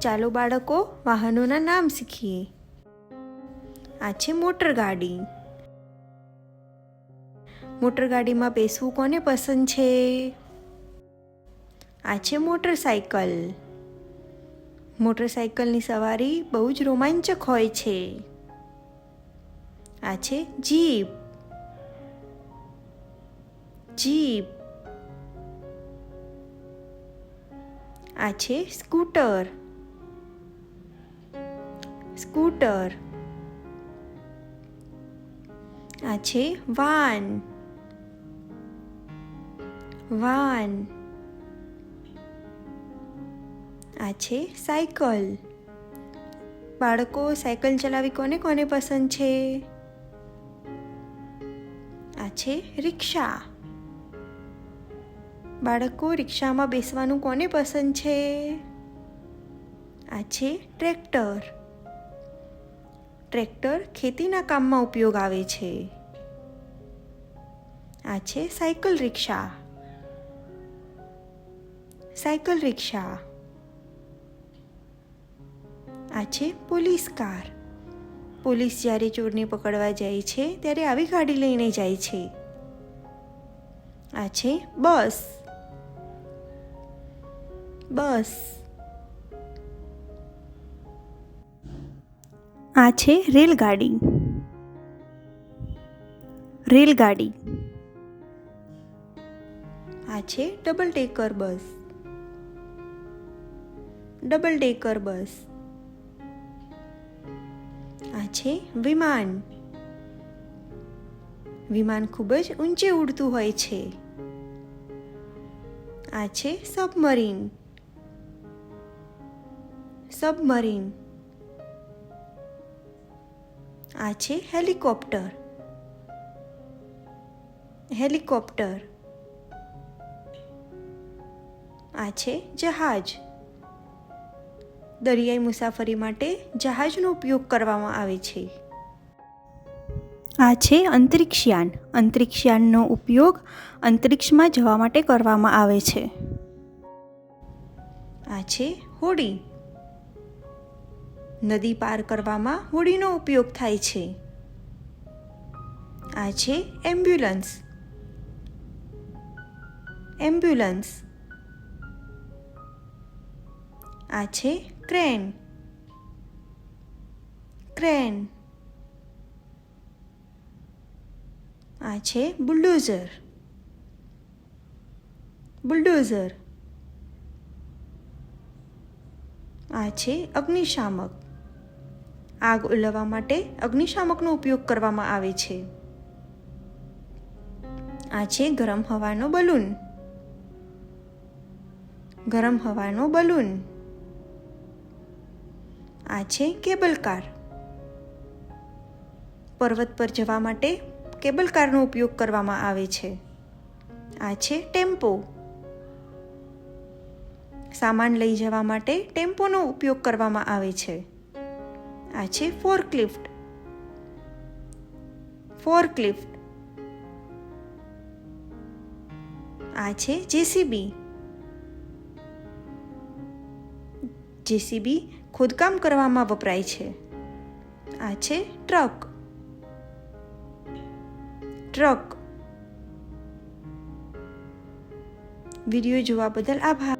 ચાલો બાળકો વાહનોના નામ શીખીએ. આ છે મોટર ગાડી. મોટર ગાડીમાં બેસવું કોને પસંદ છે? આ છે મોટરસાયકલ મોટરસાયકલની સવારી બહુ જ રોમાંચક હોય છે. આ છે જીપ. જીપ. આ છે સ્કૂટર. સ્કૂટર. આ છે વાન. વાન. આ છે સાયકલ. બાળકો સાયકલ ચલાવી કોને કોને પસંદ છે? આ છે રિક્ષા. બાળકો રિક્ષામાં બેસવાનું કોને પસંદ છે? આ છે ટ્રેક્ટર. ટ્રેક્ટર ખેતીના કામમાં ઉપયોગ આવે છે. આ છે સાયકલ રિક્ષા. સાયકલ રિક્ષા. આ છે પોલીસ કાર. પોલીસ જ્યારે ચોરને પકડવા જાય છે, ત્યારે આવી ગાડી લઈને જાય છે. આ છે બસ. બસ. આ છે રેલગાડી. રેલગાડી. આ છે double decker bus double decker bus આ છે વિમાન. વિમાન ખૂબ જ ઊંચે ઉડતું હોય છે. આ છે સબમરીન સબમરીન આ છે હેલિકોપ્ટર. હેલિકોપ્ટર. આ છે જહાજ. દરિયાઈ મુસાફરી માટે જહાજનો ઉપયોગ કરવામાં આવે છે. આ છે અંતરિક્ષયાન. અંતરિક્ષયાનનો ઉપયોગ અંતરિક્ષમાં જવા માટે કરવામાં આવે છે. આ છે હોડી. નદી પાર કરવામાં હોડીનો ઉપયોગ થાય છે. આ છે એમ્બ્યુલન્સ. એમ્બ્યુલન્સ. આ છે ક્રેન. ક્રેન. આ છે બુલડોઝર. બુલડોઝર. આ છે અગ્નિશામક. આગ ઉલવવા માટે અગ્નિશામકનો ઉપયોગ કરવામાં આવે છે. આ છે ગરમ હવાનો બલૂન. ગરમ હવાનો બલૂન. આ છે કેબલ કાર. પર્વત પર જવા માટે કેબલ કારનો ઉપયોગ કરવામાં આવે છે. આ છે ટેમ્પો. સામાન લઈ જવા માટે ટેમ્પોનો ઉપયોગ કરવામાં આવે છે. આ છે ફોરક્લિફ્ટ ફોરક્લિફ્ટ આ છે જેસીબી જેસીબી ખોદકામ કરવામાં વપરાય છે. આ છે ટ્રક ટ્રક વીડિયો જોવા બદલ આભાર.